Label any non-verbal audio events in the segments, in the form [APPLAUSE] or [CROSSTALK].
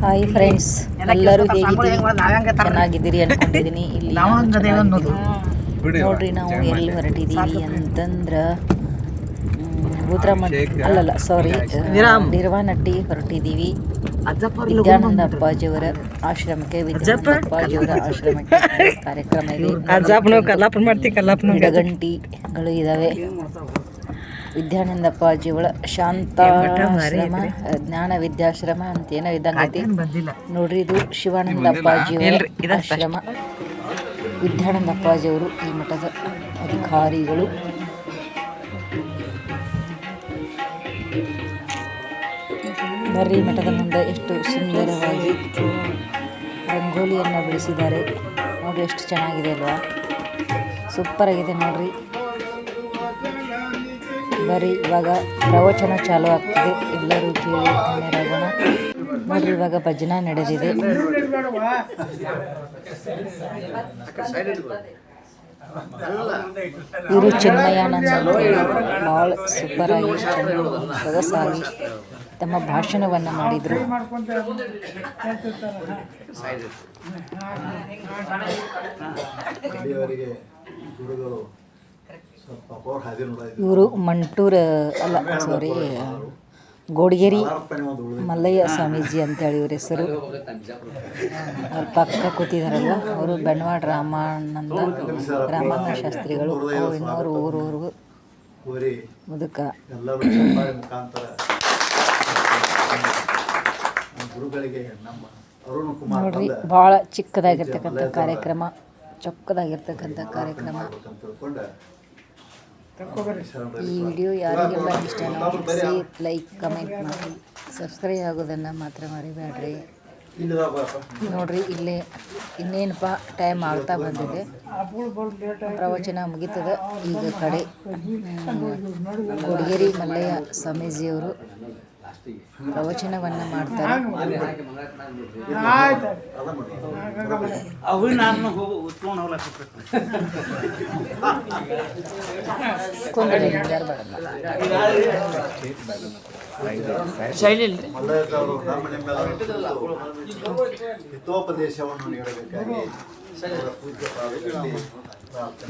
Hi friends ಎಲ್ಲ ಎಲ್ಲರೂ ಹೇಗಿದ್ದೀರಿ? ಚೆನ್ನಾಗಿದ್ದೀರಿ ಅನ್ಕೊಂಡಿದ್ದೀನಿ [LAUGHS] ಇಲ್ಲಿ. ನೋಡ್ರಿ ನಾವು ಎಲ್ಲಿ ಹೊರಟಿದ್ದೀವಿ ಅಂತಂದ್ರ ಭೂತ್ರಮಠ ಅಲ್ಲಲ್ಲ ಸಾರಿ ನಿರ್ವಾನಟ್ಟಿ ಹೊರಟಿದ್ದೀವಿ ವಿದ್ಯಾನಂದ ಅಪ್ಪಾಜಿಯವರ ಆಶ್ರಮಕ್ಕೆ ವಿದ್ಯಾನಂದ ಅಪ್ಪಾಜಿಯವರ ಆಶ್ರಮಕ್ಕೆ ಕಾರ್ಯಕ್ರಮ ಇದೆ. ಗಂಟಿಗಳು ಕಲ್ಲಾಪುರ ಮಾಡ್ತೀವಿ ಕಲ್ಲಾಪುರ ಗಿಡಗಂಟಿಗಳು ಇದಾವೆ. ವಿದ್ಯಾನಂದ ಅಪ್ಪಾಜಿಯವಳ ಶಾಂತಾಶ್ರಮ ಜ್ಞಾನ ವಿದ್ಯಾಶ್ರಮ ಅಂತ ಏನೋ ಇದ್ದಂಗೈತಿ ನೋಡ್ರಿ ಇದು ಶಿವಾನಂದ ಅಪ್ಪಾಜಿಯವರ ಆಶ್ರಮ ವಿದ್ಯಾನಂದ ಅಪ್ಪಾಜಿಯವರು ಈ ಮಠದ ಅಧಿಕಾರಿಗಳು. ಬರ್ರಿ ಮಠದ ಮುಂದೆ ಎಷ್ಟು ಸುಂದರವಾಗಿ ರಂಗೋಲಿಯನ್ನು ಬಿಡಿಸಿದ್ದಾರೆ ನೋಡ್ರಿ ಎಷ್ಟು ಚೆನ್ನಾಗಿದೆ ಅಲ್ವಾ? ಸೂಪರ್ ಆಗಿದೆ ನೋಡ್ರಿ. ಬರೀ ಇವಾಗ ಪ್ರವಚನ ಚಾಲು ಆಗ್ತಿದೆ ಎಲ್ಲರೂ ಕೇಳಿ ಧನ್ಯರಾಗೋಣ ನೋಡ್ರಿ ಇವಾಗ ಭಜನಾ ನಡೆದಿದೆ ಇವರು ಚಿನ್ಮಯಾನಂದ ಭಾಳ ಸೂಪರ್ ಆಗಿ ಸೊಗಸಾಗಿ ತಮ್ಮ ಭಾಷಣವನ್ನು ಮಾಡಿದರು ಗುರುಗಳು ಸ್ವಲ್ಪ ಪವರ್ ಹಾದಿ ನೋಡಿದ್ರು ಇವರು ಮಂಟೂರ್, ಅಲ್ಲ ಸಾರಿ ಗೋಡಿಗೇರಿ ಮಲ್ಲಯ್ಯ ಸ್ವಾಮೀಜಿ ಅಂತೇಳಿ ಇವ್ರ ಹೆಸರು. ಅವ್ರ ಪಕ್ಕ ಕೂತಿದಾರಲ್ಲ ಅವರು ಬೆಣವಾಡ ರಾಮಾನಂದ ರಾಮಾನಂದ ಶಾಸ್ತ್ರಿಗಳು. ಇನ್ನೂರು ಊರು ಕೋರಿ ಮುದುಕ. ನೋಡ್ರಿ, ಭಾಳ ಚಿಕ್ಕದಾಗಿರ್ತಕ್ಕಂಥ ಕಾರ್ಯಕ್ರಮ, ಚೊಕ್ಕದಾಗಿರ್ತಕ್ಕಂಥ ಕಾರ್ಯಕ್ರಮ. ಈ ವಿಡಿಯೋ ಯಾರಿಗೆ ಇಷ್ಟನೋ ಸೇಫ್ ಲೈಕ್ ಕಮೆಂಟ್ ಮಾಡಿ. ಸಬ್ಸ್ಕ್ರೈಬ್ ಆಗೋದನ್ನು ಮಾತ್ರ ಮರಿಬೇಡ್ರಿ. ನೋಡ್ರಿ ಇಲ್ಲೇ ಇನ್ನೇನಪ್ಪ ಟೈಮ್ ಆಗ್ತಾ ಬಂದಿದೆ. ಪ್ರವಚನ ಮುಗೀತದ. ಈಗ ಕಡೆ ಗುಡಿಗೇರಿ ಮಲ್ಲಯ್ಯ ಸ್ವಾಮೀಜಿಯವರು ಪ್ರವಚನವನ್ನು ಮಾಡ್ತಾರೆ. ಹಿತೋಪದೇಶವನ್ನು ನೀಡಬೇಕಾಗಿ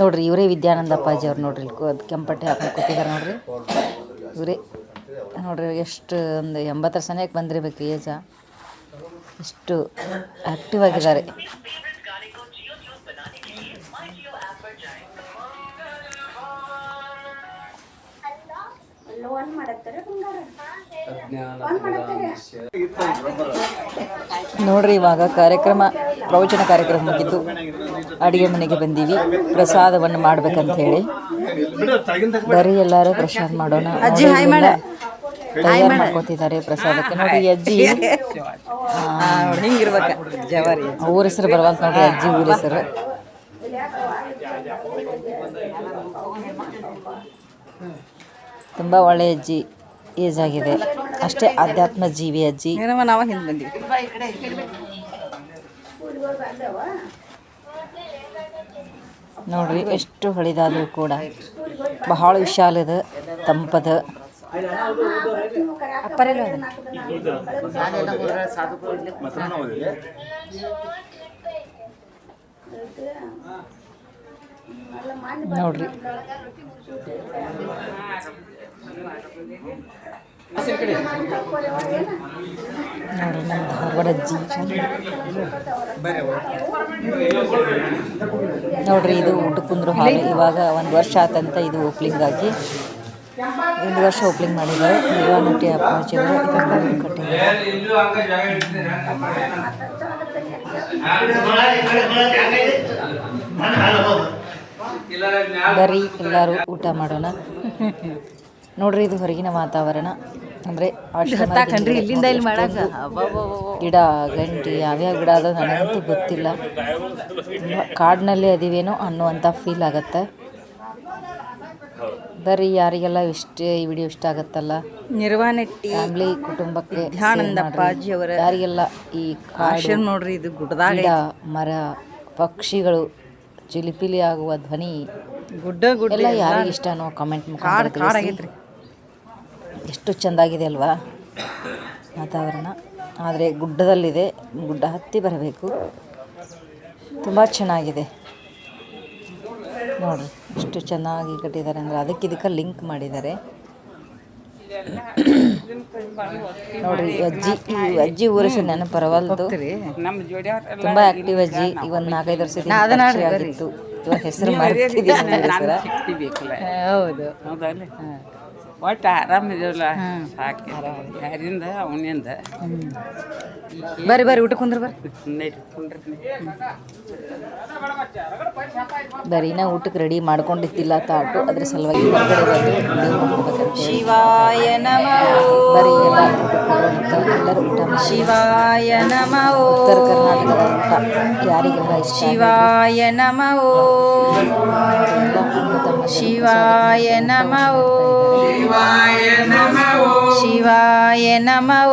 ನೋಡ್ರಿ ಇವರೇ ವಿದ್ಯಾನಂದ ಅಪ್ಪಾಜಿ ಅವ್ರು ನೋಡ್ರಿ ಕೆಂಪಟ್ಟೆ ಹಾಕೊಂಡು ಕೊಟ್ಟಿದ್ದಾರೆ ನೋಡ್ರಿ. ಇವರೇ ನೋಡ್ರಿ ಎಷ್ಟು ಒಂದು ಎಂಬತ್ತರ ಸನಿಯಕ್ಕೆ ಬಂದಿರಬೇಕು ಏಜ. ಎಷ್ಟು ಆ್ಯಕ್ಟಿವ್ ಆಗಿದ್ದಾರೆ. ನೋಡ್ರಿ ಇವಾಗ ಕಾರ್ಯಕ್ರಮ ಪ್ರವಚನ ಕಾರ್ಯಕ್ರಮ ಮುಗಿದ್ದು ಅಡುಗೆ ಮನೆಗೆ ಬಂದೀವಿ. ಪ್ರಸಾದವನ್ನು ಮಾಡ್ಬೇಕಂತ ಹೇಳಿ. ಬರೀ ಎಲ್ಲರೂ ಪ್ರಸಾದ ಮಾಡೋಣ. ಅಜ್ಜಿ ಹಾಯ್ ಮಾಡ. ತಯಾರು ಮಾಡ್ಕೊತಿದ್ದಾರೆ ಪ್ರಸಾದಕ್ಕೆ. ನೋಡಿ ಅಜ್ಜಿ. [LAUGHS] ಹಿಂಗಿರ್ಬೇಕ. ಜವಾರಿ. ಊರ ಹೆಸರು ಬರುವಂತ ನೋಡ್ರಿ ಅಜ್ಜಿ ಊರ ಹೆಸರು. ತುಂಬಾ ಒಳ್ಳೆ ಅಜ್ಜಿ. ಏಜ್ ಆಗಿದೆ. ಅಷ್ಟೇ ಆಧ್ಯಾತ್ಮ ಜೀವಿ ಅಜ್ಜಿ. ನಾವು ನಾವ ಹಿಂದೆ ಬಂದೀವಿ. ನೋಡ್ರಿ ಎಷ್ಟು ಹಳಿದಾದರೂ ಕೂಡ. ಬಹಳ ವಿಶಾಲದ ತಂಪದ ನೋಡ್ರಿ ನೋಡ್ರಿ ನಮ್ಮ ಧಾರವಾಡ ಅಜ್ಜಿ ನೋಡ್ರಿ ಇದು ಊಟ ಕುಂದ್ರು ಹಾಲು. ಇವಾಗ ಒಂದು ವರ್ಷ ಆತಂತ ಇದು ಓಪ್ಲಿಂಗ್ ಆಗಿ ಒಂದು ವರ್ಷ ಓಪನಿಂಗ್ ಮಾಡಿದ್ದಾರೆ. ನಿರ್ವಾನಟಿ ಅಪ್ಪಾಜಿ ಅವರು ಇದನ್ನು ಕಟ್ಟಿದ್ದಾರೆ ಬರ್ರಿ ಎಲ್ಲರೂ ಊಟ ಮಾಡೋಣ. ನೋಡ್ರಿ ಇದು ಹೊರಗಿನ ವಾತಾವರಣ. ಅಂದ್ರೆ ಇಲ್ಲಿಂದ ಇಲ್ಲಿ ಗಿಡ ಗಂಟಿ ಯಾವ್ಯಾವ ಗಿಡ ಅದ ನನಗಂತೂ ಗೊತ್ತಿಲ್ಲ. ಕಾಡಿನಲ್ಲಿ ಅದೀವೇನೋ ಅನ್ನುವಂತ ಫೀಲ್ ಆಗತ್ತೆ. ಬರ್ರಿ ಯಾರಿಗೆಲ್ಲ ಇಷ್ಟ ಈ ವಿಡಿಯೋ ಇಷ್ಟ ಆಗತ್ತಲ್ಲ? ಫ್ಯಾಮಿಲಿ ಕುಟುಂಬಕ್ಕೆ ಧ್ಯಾನಂದ ಅವರ ಯಾರಿಗೆಲ್ಲ ಈ ಕಾಡು ಆಶ್ರಮ ನೋಡ್ರಿ ಇದು ಗುಡ್ಡದಾಗ ಗಿಡ ಮರ ಪಕ್ಷಿಗಳು ಚಿಲಿಪಿಲಿ ಆಗುವ ಧ್ವನಿ ಗುಡ್ಡ ಗುಡ್ಡ ಎಲ್ಲ ಯಾರಿಗೆ ಇಷ್ಟನೋ ಕಮೆಂಟ್ ಕಾಡ್ ಮುಖಾಂತರ ಕಾಡ್ ತಿಳಿಸಿ. ಆಗೈತ್ರಿ. ಎಷ್ಟು ಚೆಂದಾಗಿದೆ ಅಲ್ವಾ? ವಾತಾವರಣ. ಆದರೆ ಗುಡ್ಡದಲ್ಲಿದೆ ಗುಡ್ಡ ಹತ್ತಿ ಬರಬೇಕು. ತುಂಬ ಚೆನ್ನಾಗಿದೆ. ನೋಡಿ ಎಷ್ಟು ಚೆನ್ನಾಗಿ ಕಟ್ಟಿದ್ದಾರೆ ಅಂದರೆ ಅದಕ್ಕೆ ಇದಕ್ಕೆ ಲಿಂಕ್ ಮಾಡಿದ್ದಾರೆ. ನೋಡ್ರಿ ಅಜ್ಜಿ ಈ ಅಜ್ಜಿ ನೆನಪು ನೆನಪರವಲ್ದು. ತುಂಬ ಆಕ್ಟಿವ್ ಅಜ್ಜಿ ಈಗ ಒಂದು ನಾಲ್ಕೈದು ವರ್ಷ ಹೆಸರು ಮಾಡ್ತಿದ್ದೀನಿ ಹೌದು. ಒಟ್ಟು ಆರಾಮಿದಿವಲ್ಲ ಸಾಕು. ಯಾರಿಂದ? ಅವನಿಂದ. ಬರ್ರಿ ಬರ್ರಿ ಊಟ ಕುಂದ್ರ ಬರ್ರಿ. ಬರ್ರಿ ನಾ ಊಟಕ್ಕೆ ರೆಡಿ ಮಾಡ್ಕೊಂಡಿದ್ದಿಲ್ಲ ತಾಟು. ಅದ್ರ ಸಲುವಾಗಿ ಹೊರಗಡೆ ಬಂದು ಶಿವಾಯ ನಮಃ. ಶಿವಾಯ ನಮಃ ಉತ್ತರ ಕರ್ನಾಟಕದ ಊಟ ಯಾರಿಗೆಲ್ಲ ಇಷ್ಟ ಶಿವಾಯ ನಮಃ ಎಲ್ಲ ಅಣ್ಣ ತಮ್ಮಂದಿರು ಶಿವಾಯ ನಮಃ ಶಿವಾಯ ನಮಃ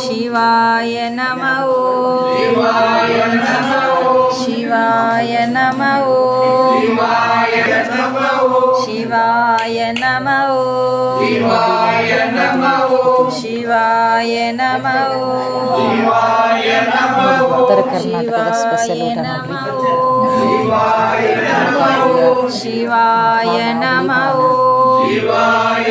శివాయ నమ శివాయ నమ శివాయ నమ శివాయ నమ ఉత్తర కర్ణాటక స్పెషల్ ಊಟ ನೋಡ್ರಿ ಶಿವಾಯ ನಮೋ ಶಿವಾಯ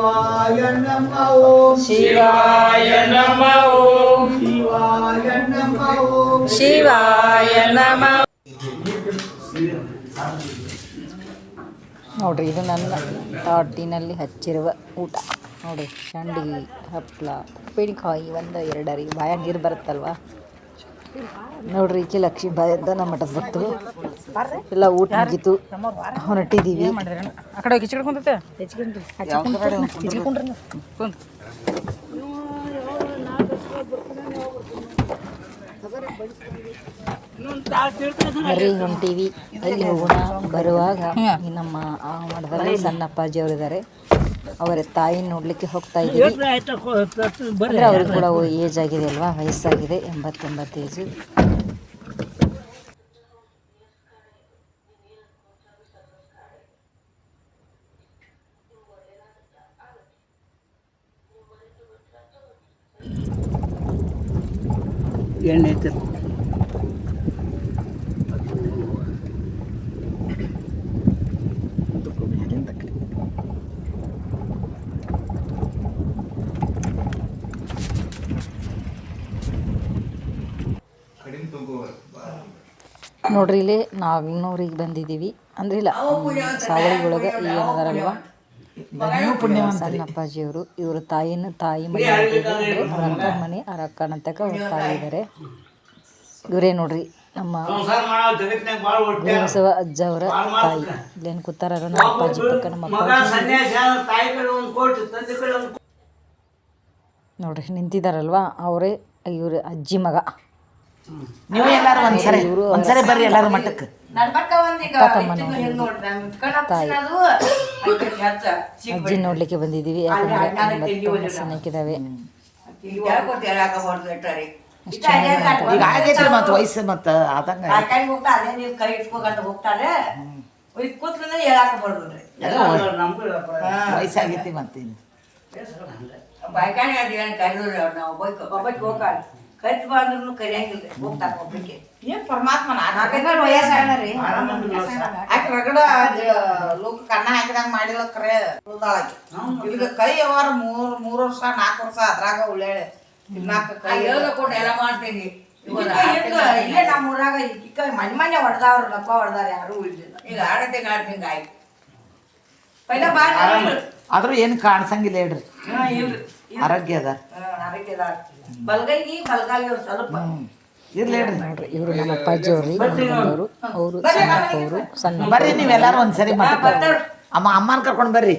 ಶಿವಾಯ ನಮಃ ಶಿವಾಯ ನಮಃ ಶಿವಾಯ ನಮಃ ಶಿವಾಯ ನಮ. ನೋಡ್ರಿ ಇದು ನನ್ನ ತಾಟಿನಲ್ಲಿ ಹಚ್ಚಿರುವ ಊಟ. ನೋಡಿ ಸಂಡಿಗೆ ಹಪ್ಪಳ ಉಪ್ಪಿನಕಾಯಿ ಒಂದು ಎರಡರಿ. ಬಾಯ ನೀರು ಬರುತ್ತಲ್ವಾ? ನೋಡ್ರಿ ಈಕೆ ಲಕ್ಷ್ಮೀ ಬಾಯಿ ಅಂತ ನಮ್ಮ ಮಠದ ಭಕ್ತರು ಎಲ್ಲ ಊಟ ಮುಗೀತು. ಹೊರಟಿದ್ದೀವಿ ಆ ಕಡೆ ಬರ್ರಿ ಹೊಂಟೀವಿ. ಅಲ್ಲಿ ಹೋಗೋಣ. ಬರುವಾಗ ನಮ್ಮ ಆ ಮಠದಲ್ಲಿ ಸಣ್ಣಪ್ಪಾಜಿ ಅವರು ಇದ್ದಾರೆ ಅವರ ತಾಯಿ ನೋಡ್ಲಿಕ್ಕೆ ಹೋಗ್ತಾ ಇದ್ದೀವಿ. ಅಂದ್ರೆ ಅವ್ರಿಗೆ ಕೂಡ ಏಜ್ ಆಗಿದೆ ಅಲ್ವಾ? ವಯಸ್ಸಾಗಿದೆ ಎಂಬತ್ತೊಂಬತ್ತು ಏಜು ಎಣ್ಣೆ ನೋಡ್ರಿ ಇಲ್ಲಿ ನಾಗನೂರಿಗೆ ಬಂದಿದ್ದೀವಿ. ಅಂದ್ರೆ ಇಲ್ಲ ಸಾವಳಿ ಒಳಗೆ ಏನದಾರಲ್ವಾ ಸಣ್ಣ ಅಪ್ಪಾಜಿಯವರು ಇವ್ರ ತಾಯಿನ ತಾಯಿ ಮನೆ ಅವ್ರ ಅಕ್ಕನ ಮನೆ ಅವ್ರ ಅಕ್ಕನಂತಕ ಅವ್ರ ತಾಯಿ ಇದಾರೆ. ಇವರೇ ನೋಡ್ರಿ ನಮ್ಮ ಗುರುಬಸವ ಅಜ್ಜ ಅವರ ತಾಯಿ. ಇಲ್ಲೇನು ಕೂತಾರ ನಮ್ಮ ಅಪ್ಪಾಜಿ ಪಕ್ಕ ನಮ್ಮ ಅಪ್ಪಾಜಿ. ನೋಡ್ರಿ ನಿಂತಿದಾರಲ್ವಾ? ಅವರೇ ಇವ್ರ ಅಜ್ಜಿ ಮಗ. ನೀವು ಎಲ್ಲಾರು ಒಂದ್ಸರಿ ಒಂದ್ಸರಿ ಬರ್ರಿ ಎಲ್ಲಾರು ಮಟ್ಟಕ್ಕೆ ಅಜ್ಜಿ ನೋಡ್ಲಿಕ್ಕೆ ಬಂದಿದ್ದೀವಿ ಯಾಕಂದ್ರೆ ವಯಸ್ಸು ಮತ್ತೆ ಆದಂಗ ವಯಸ್ಸಾಗೈತಿ ಮತ್ತೆ ಬಾಯ್ಕಾಯಿ ನಾವು ಬೈಕ್ ಒಬ್ಬಕ್ಕೆ ಹೋಗ್ತಾರೆ. ಇನ್ನು. ಏನ್ ಪರಮಾತ್ಮನ ಆಕೆ ರಗಡ ಲೋಕ ಕಣ್ಣ ಹಾಕಿದಾಗ ಮಾಡಿಲ್ಲ ಕರೆ ಉಳ್ದಾಳಾಕಿ. ಇಲ್ಲಿಗ ಕೈ ಅವರ ಮೂರು ಮೂರು ವರ್ಷ ನಾಲ್ಕು ವರ್ಷ ಅದ್ರಾಗ ಉಳ್ಳೇಳೆ ತಿನ್ನಾಕ ಕೈ ಇಲ್ಲೇ ನಮ್ಮ ಊರಾಗ ಇಕ್ಕ ಮನೆ ಮನೆ ಹೊಡೆದವ್ರು ಲಪ್ಪ ಹೊಡೆದಾರ ಯಾರು ಉಳಿದಿಲ್ಲ. ಈಗ ಆಡತೆ ಆಡ್ತಿಂಗ ಆಯ್ತು. ಪೈಲ ಬಾ ಆದ್ರೂ ಏನು ಕಾಣಿಸಂಗಿಲ್ಲ ಹೇಳ್ರಿ. ಆರೋಗ್ಯ ಅದ. ಆರೋಗ್ಯದ ಬಲ್ಗೈಗಿ ಬಲ್ಗಾಲಿ ಒಂದ್ ಸ್ವಲ್ಪ. ನೋಡ್ರಿ ಇವರು ನಮ್ಮ ಅಪ್ಪಾಜಿ ಅವ್ರಿ ಅವರು ಅವರು ಅವರು ಸಣ್ಣ ಬರ್ರಿ. ನೀವೆಲ್ಲಾರು ಒಂದ್ಸರಿ ಮತ್ತೆ ಅಮ್ಮ ಅಮ್ಮನ ಕರ್ಕೊಂಡು ಬರ್ರಿ.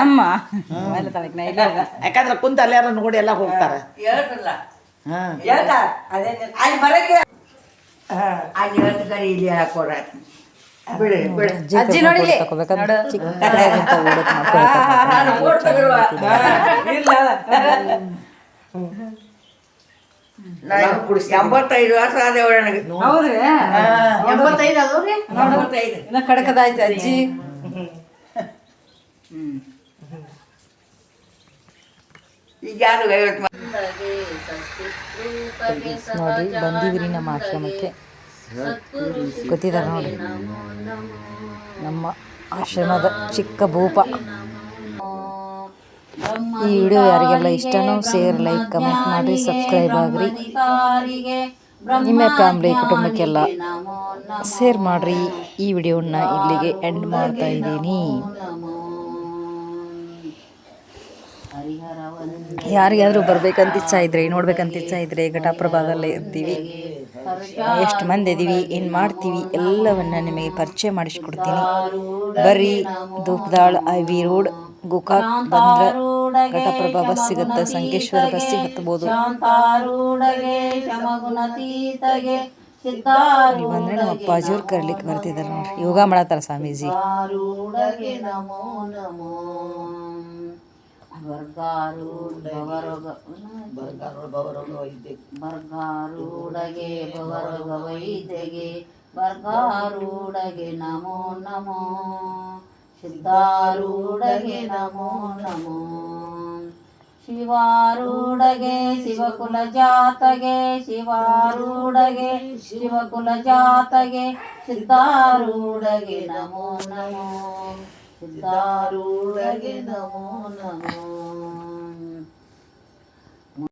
ಅಮ್ಮ. ಯಾಕಂದ್ರೆ ಕುಂತ ಅಲ್ಲಾರ ನೋಡಿ ಎಲ್ಲ ಹೋಗ್ತಾರ. ಅಲ್ಲಿ ಬರಕ್ಕೆ ಅಲ್ಲಿ ಇಲ್ಲಿ ಹಾಕೋರ ಬಿಡಿ ಬಿಡಿ. ಅಜ್ಜಿ ಮಾಡ್ಕೊಳ್ಬೇಕು ಎಂಬತ್ತೈದು ವರ್ಷ ಆದೇವ ನನಗೆ. ಹೌದ್ರಿ? ಎಂಬತ್ತೈದು ಅದಾವ್ರಿ ಎಂಬತ್ತೈದು. ಇನ್ನ ಕಡಕದಾಯ್ತು ಅಜ್ಜಿ. ಈಗ ಯಾರು ನೋಡ್ರಿ ಬಂದಿವ್ರಿ ನಮ್ಮ ಆಶ್ರಮಕ್ಕೆ ಗೊತ್ತಿದ್ದಾರೆ ನೋಡಿ ನಮ್ಮ ಆಶ್ರಮದ ಚಿಕ್ಕ ಭೂಪ. ಈ ವಿಡಿಯೋ ಯಾರಿಗೆಲ್ಲ ಇಷ್ಟನೋ ಶೇರ್ ಲೈಕ್ ಕಮೆಂಟ್ ಮಾಡಿ ಸಬ್ಸ್ಕ್ರೈಬ್ ಆಗ್ರಿ. ನಿಮ್ಮ ಫ್ಯಾಮ್ಲಿ ಕುಟುಂಬಕ್ಕೆಲ್ಲ ಶೇರ್ ಮಾಡ್ರಿ. ಈ ವಿಡಿಯೋನ ಇಲ್ಲಿಗೆ ಎಂಡ್ ಮಾಡ್ತಾ ಇದ್ದೀನಿ. ಯಾರಿಗಾದ್ರೂ ಬರ್ಬೇಕಂತ ಇಚ್ಛ ಇದ್ರೆ ನೋಡ್ಬೇಕಂತ ಇಚ್ಛಾ ಇದ್ರೆ ಘಟಪ್ರಭಾದಲ್ಲೇ ಇರ್ತೀವಿ. ಎಷ್ಟು ಮಂದಿ ಇದೀವಿ ಏನು ಮಾಡ್ತೀವಿ ಎಲ್ಲವನ್ನ ನಿಮಗೆ ಪರಿಚಯ ಮಾಡಿಸ್ಕೊಡ್ತೀನಿ. ಬರ್ರಿ Dhupdal I V road Gokak ಬಂದ್ರೆ ಘಟಪ್ರಭಾ ಬಸ್ ಸಿಗುತ್ತೆ ಸಂಕೇಶ್ವರ ಬಸ್ ಸಿಗತ್ತಬಹುದು ನೀವು ಬಂದ್ರೆ ನಮ್ಮ ಅಪ್ಪಾಜಿಯವ್ರು ಕರ್ಲಿಕ್ಕೆ ಬರ್ತಿದ್ದಾರೆ ನೋಡ್ರಿ. ಯೋಗ ಮಾಡತ್ತಾರ ಸ್ವಾಮೀಜಿ. ಬರ್ಗಾರೂಡಗೆ ಭವರೋಗ ವೈದ್ಯಗೆ. ಬರ್ಗಾರೂಡಗೆ ನಮೋ ನಮೋ. ಸಿದ್ಧಾರೂಢಗೆ ನಮೋ ನಮೋ ಶಿವಾರೂಢಗೆ ಶಿವಕುಲ ಜಾತಗೆ ಶಿವಾರೂಢಗೆ ಶಿವಕುಲ ಜಾತಗೆ ಸಿದ್ಧಾರೂಢಗೆ ನಮೋ ನಮೋ ಸಿದ್ಧಾರೂಢಗೆ ನಮೋ ನಮೋ